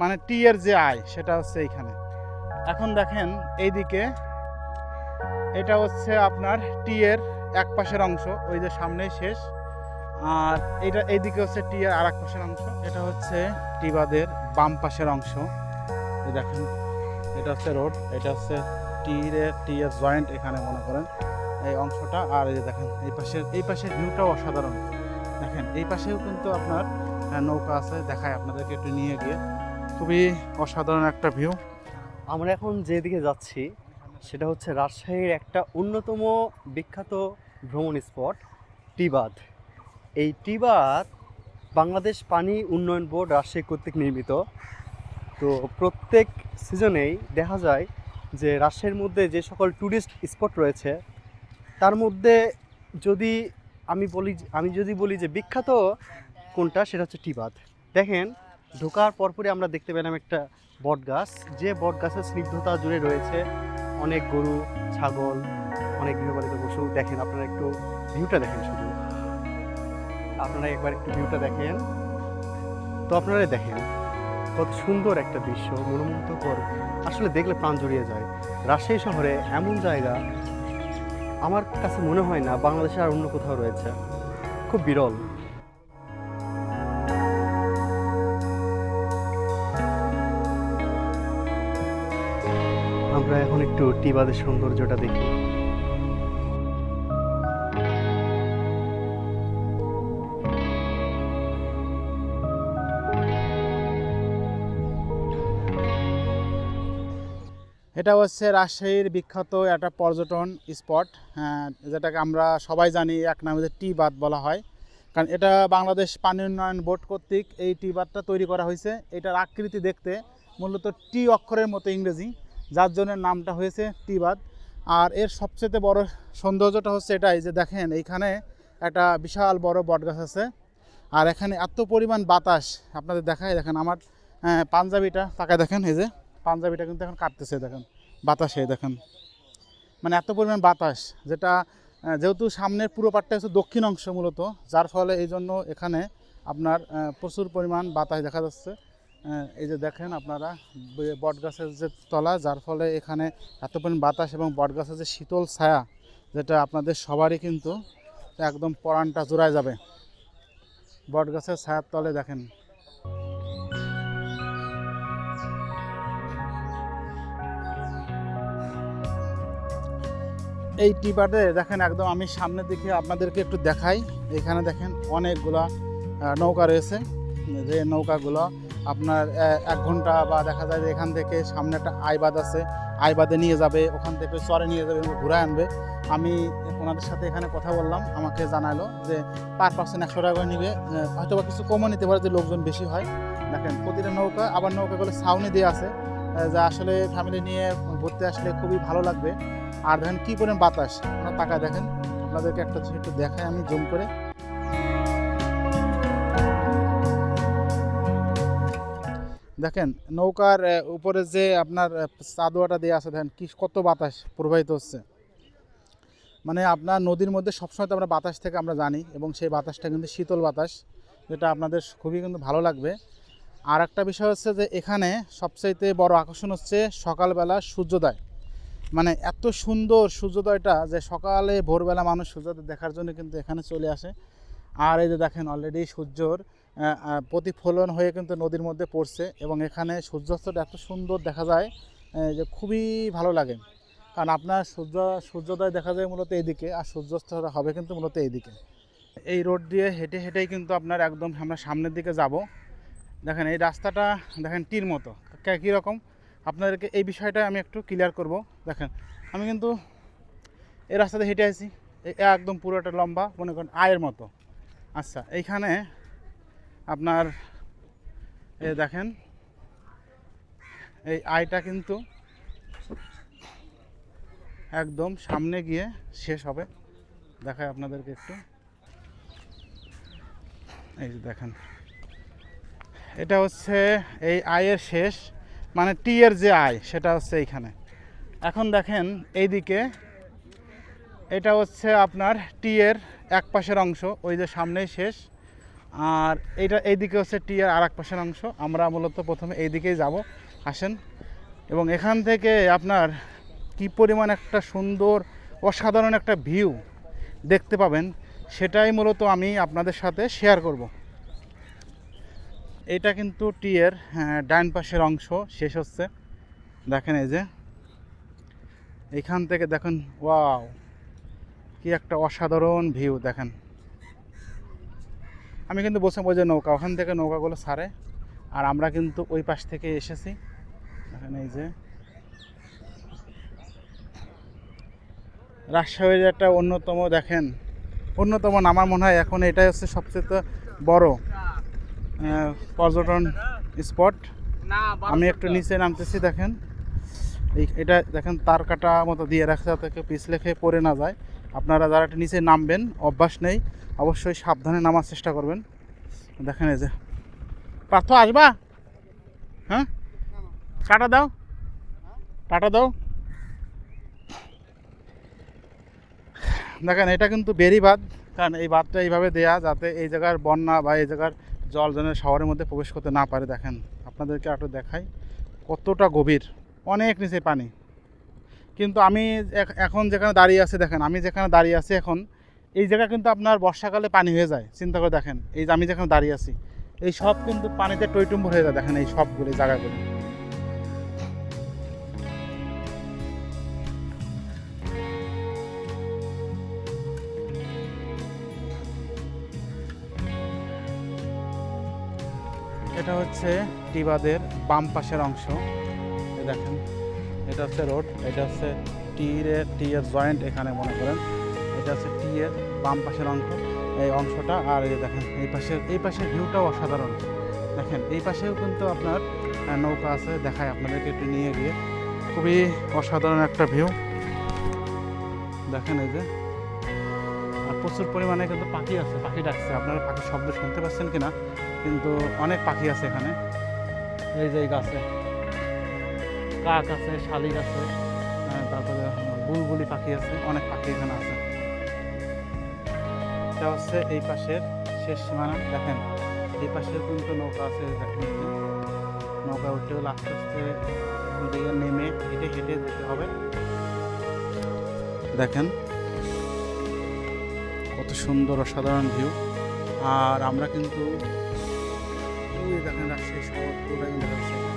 মানে টি এর যে আয়, সেটা হচ্ছে এইখানে। এখন দেখেন এইদিকে, এটা হচ্ছে আপনার টি এর এক পাশের অংশ, ওই যে সামনেই শেষ। আর এটা এইদিকে হচ্ছে টি এর আর এক পাশের অংশ, এটা হচ্ছে টিবাদের বাম পাশের অংশ। এই দেখেন, এটা হচ্ছে রোড, এটা হচ্ছে টি এর টি এর জয়েন্ট এখানে মনে করেন এই অংশটা। আর এই যে দেখেন, এই পাশের এই পাশের ভিউটাও অসাধারণ। দেখেন, এই পাশেও কিন্তু আপনার নৌকা আছে, দেখায় আপনাদেরকে একটু নিয়ে গিয়ে। খুবই অসাধারণ একটা ভিউ আমরা এখন যেদিকে যাচ্ছি, সেটা হচ্ছে রাজশাহীর একটা অন্যতম বিখ্যাত ভ্রমণ স্পট, টিবাদ। এই টিবাদ বাংলাদেশ পানি উন্নয়ন বোর্ড রাজশাহী কর্তৃক নির্মিত। তো প্রত্যেক সিজনেই দেখা যায় যে রাজশাহীর মধ্যে যে সকল ট্যুরিস্ট স্পট রয়েছে, তার মধ্যে যদি আমি বলি আমি যদি বলি যে বিখ্যাত কোনটা, সেটা হচ্ছে টিবাদ। দেখেন ঢোকার পরপরই আমরা দেখতে পেলাম একটা বট গাছ। যে বট গাছের স্নিগ্ধতা জুড়ে রয়েছে অনেক গরু, ছাগল, অনেক গৃহপালিত পশু। দেখেন, আপনারা একটু ভিউটা দেখেন শুধু। আপনারা একবার একটু ভিউটা দেখেন। তো আপনারা দেখেন, কত সুন্দর একটা দৃশ্য, মনোমুগ্ধকর। আসলে দেখলে প্রাণ জড়িয়ে যায়। রাজশাহী শহরে এমন জায়গা আমার কাছে মনে হয় না বাংলাদেশে আর অন্য কোথাও রয়েছে। খুব বিরল। আমরা এখন একটু টিবাদের সৌন্দর্যটা দেখি। এটা হচ্ছে রাজশাহীর বিখ্যাত একটা পর্যটন স্পট। যেটাকে আমরা সবাই জানি, এক নামে যে টি বাঁধ বলা হয়। কারণ এটা বাংলাদেশ পানি উন্নয়ন বোর্ড কর্তৃক এই টি বাঁধটা তৈরি করা হয়েছে। এটার আকৃতি দেখতে মূলত টি অক্ষরের মতো ইংরেজি। যার জন্য নামটা হয়েছে টিবাদ। আর এর সবচেয়ে বড় সৌন্দর্যটা হচ্ছে এটাই যে দেখেন, এইখানে একটা বিশাল বড় বটগাছ আছে। আর এখানে এত পরিমাণ বাতাস, আপনাদের দেখায় দেখেন আমার পাঞ্জাবিটা, তাকায় দেখেন, এই যে পাঞ্জাবিটা কিন্তু এখন কাটতেছে, দেখেন, বাতাসে, দেখেন। মানে এত পরিমাণ বাতাস, যেটা যেহেতু সামনের পুরো পাটটা হচ্ছে দক্ষিণ অংশ মূলত, যার ফলে এই জন্য এখানে আপনার প্রচুর পরিমাণ বাতাস দেখা যাচ্ছে। এই যে দেখেন আপনারা, বে- বট গাছের যে তলা, যার ফলে এখানে এত পরিমাণ বাতাস এবং বট গাছের যে শীতল ছায়া, যেটা আপনাদের সবারই কিন্তু একদম পরাণটা জোড়ায় যাবে। বট গাছের ছায়ার তলে দেখেন। এই টিপাটে দেখেন একদম আমি সামনের দিকে আপনাদেরকে একটু দেখাই। এখানে দেখেন অনেকগুলা নৌকা রয়েছে। যে নৌকাগুলো আপনার এক ঘণ্টা বা দেখা যায় যে এখান থেকে সামনে একটা আইবাদ আছে, আইবাদে নিয়ে যাবে, ওখান থেকে চরে নিয়ে যাবে ঘুরে আনবে। আমি ওনাদের সাথে এখানে কথা বললাম, আমাকে জানালো যে পার পার্সেন্ট একশো টাকা করে নিবে হয়তো বা কিছু কমও নিতে পারে যে লোকজন বেশি হয়। দেখেন, প্রতিটা নৌকা, আবার নৌকাগুলো ছাউনি দিয়ে আছে যা আসলে ফ্যামিলি নিয়ে ঘুরতে আসলে খুবই ভালো লাগবে। আর দেখেন কী পরিমাণ বাতাস, আপনারা তাকায় দেখেন। আপনাদেরকে একটা একটু দেখায় আমি, জুম করে। দেখেন, নৌকার উপরে যে আপনার চাদুয়াটা দেওয়া আছে, দেখেন, কি কত বাতাস প্রবাহিত হচ্ছে। মানে আপনার নদীর মধ্যে সবসময় তো আমরা বাতাস থেকে আমরা জানি, এবং সেই বাতাসটা কিন্তু শীতল বাতাস, যেটা আপনাদের খুবই কিন্তু ভালো লাগবে। আর একটা বিষয় হচ্ছে যে, এখানে সবচাইতে বড় আকর্ষণ হচ্ছে সকালবেলা সূর্যোদয়। মানে এত সুন্দর সূর্যোদয়টা যে, সকালে ভোরবেলা মানুষ সূর্যোদয় দেখার জন্য কিন্তু এখানে চলে আসে। আর এই যে দেখেন অলরেডি সূর্যর প্রতিফলন হয়ে কিন্তু নদীর মধ্যে পড়ছে এবং এখানে সূর্যাস্তটা এত সুন্দর দেখা যায় যে খুবই ভালো লাগে। কারণ আপনার সূর্য, সূর্যোদয় দেখা যায় মূলত এইদিকে আর সূর্যাস্তটা হবে কিন্তু মূলত এইদিকে। এই রোড দিয়ে হেঁটে হেঁটেই কিন্তু আপনার একদম আমরা সামনের দিকে যাব। দেখেন এই রাস্তাটা, দেখেন টির মতো, কে- কীরকম আপনাদেরকে এই বিষয়টা আমি একটু ক্লিয়ার করব। দেখেন, আমি কিন্তু এই রাস্তাতে হেঁটে এ একদম পুরোটা লম্বা, মনে করেন আয়ের মতো। আচ্ছা এইখানে আপনার, এই দেখেন, এই আয়টা কিন্তু একদম সামনে গিয়ে শেষ হবে। দেখায় আপনাদেরকে একটু। এই যে দেখেন, এটা হচ্ছে এই আয়ের শেষ মানে টি এর যে আয় সেটা হচ্ছে এইখানে। এখন দেখেন, এইদিকে এটা হচ্ছে আপনার টি এর এক পাশের অংশ, ওই যে সামনেই শেষ। আর এইটা এইদিকে হচ্ছে টিয়ার আর এক পাশের অংশ। আমরা মূলত প্রথমে এই দিকেই যাব। আসেন। এবং এখান থেকে আপনার কি পরিমাণ একটা সুন্দর অসাধারণ একটা ভিউ দেখতে পাবেন সেটাই মূলত আমি আপনাদের সাথে শেয়ার করব। এটা কিন্তু টিয়ের হ্যাঁ, ডান পাশের অংশ শেষ হচ্ছে। দেখেন এই যে। এখান থেকে দেখেন ওয়াও কি একটা অসাধারণ ভিউ দেখেন। আমি কিন্তু বসে বসে নৌকা ওখান থেকে নৌকাগুলো ছাড়ে আর আমরা কিন্তু ওই পাশ থেকে এসেছি। এখানে এই যে রাজশাহীর একটা অন্যতম দেখেন অন্যতম না, আমার মনে হয় এখন এটাই হচ্ছে সবচেয়ে বড় পর্যটন স্পট। আমি একটু নিচে নামতেছি দেখেন। এই এটা দেখেন তার কাটা মতো দিয়ে রাখছে যাতে পিছলে খেয়ে পড়ে না যায়। আপনারা যারা একটু নিচে নামবেন অভ্যাস নেই। অবশ্যই সাবধানে নামার চেষ্টা করবেন। দেখেন এই যে। পার্থ, আসবা? হ্যাঁ? টাটা দাও। টাটা দাও। দেখেন, এটা কিন্তু বেরি বাঁধ। কারণ এই বাঁধটা এইভাবে দেয়া যাতে এই জায়গার বন্যা বা এই জায়গার জল যেন শহরের মধ্যে প্রবেশ করতে না পারে। দেখেন, আপনাদেরকে একটু দেখাই কতটা গভীর। অনেক নিচে পানি। কিন্তু আমি এখ- এখন যেখানে দাঁড়িয়ে আছি, দেখেন, আমি যেখানে দাঁড়িয়ে আছি এখন এই জায়গা কিন্তু আপনার বর্ষাকালে পানি হয়ে যায়, চিন্তা করে দেখেন। এই যে আমি যেখানে দাঁড়িয়ে আছি, এই সব কিন্তু পানিতে টইটুম্বর হয়ে যায়, দেখেন এই সবগুলো জায়গাগুলো। এটা হচ্ছে টিবাদের বাম পাশের অংশ। দেখেন, এটা হচ্ছে রোড, এটা হচ্ছে টিয়ের টিয়ের জয়েন্ট এখানে মনে করেন। এটা হচ্ছে টিয়ের বাম পাশের অংশ, এই অংশটা, আর এই দেখেন, এই পাশের এই পাশের ভিউটাও অসাধারণ। দেখেন, এই পাশেও কিন্তু আপনার নৌকা আছে, দেখায় আপনাদেরকে একটু নিয়ে গিয়ে। খুবই অসাধারণ একটা ভিউ দেখেন এই যে, আর প্রচুর পরিমাণে কিন্তু পাখি আছে, পাখি ডাকছে। আপনারা পাখির শব্দ শুনতে পাচ্ছেন কিনা? কিন্তু অনেক পাখি আছে এখানে। এই যে গাছে, কাক আছে, শালিক আছে তারপরে বুলবুলি পাখি আছে, অনেক পাখি এখানে আছে। এটা হচ্ছে এই পাশের শেষ সীমানা, দেখেন। এই পাশের কিন্তু নৌকা আছে দেখেন নৌকা উঠতে হলে আস্তে আস্তে নেমে হেঁটে হেঁটে যেতে হবে। দেখেন, কত সুন্দর অসাধারণ ভিউ আর আমরা কিন্তু দেখেন রাজশাহী শহর দেখা যাচ্ছে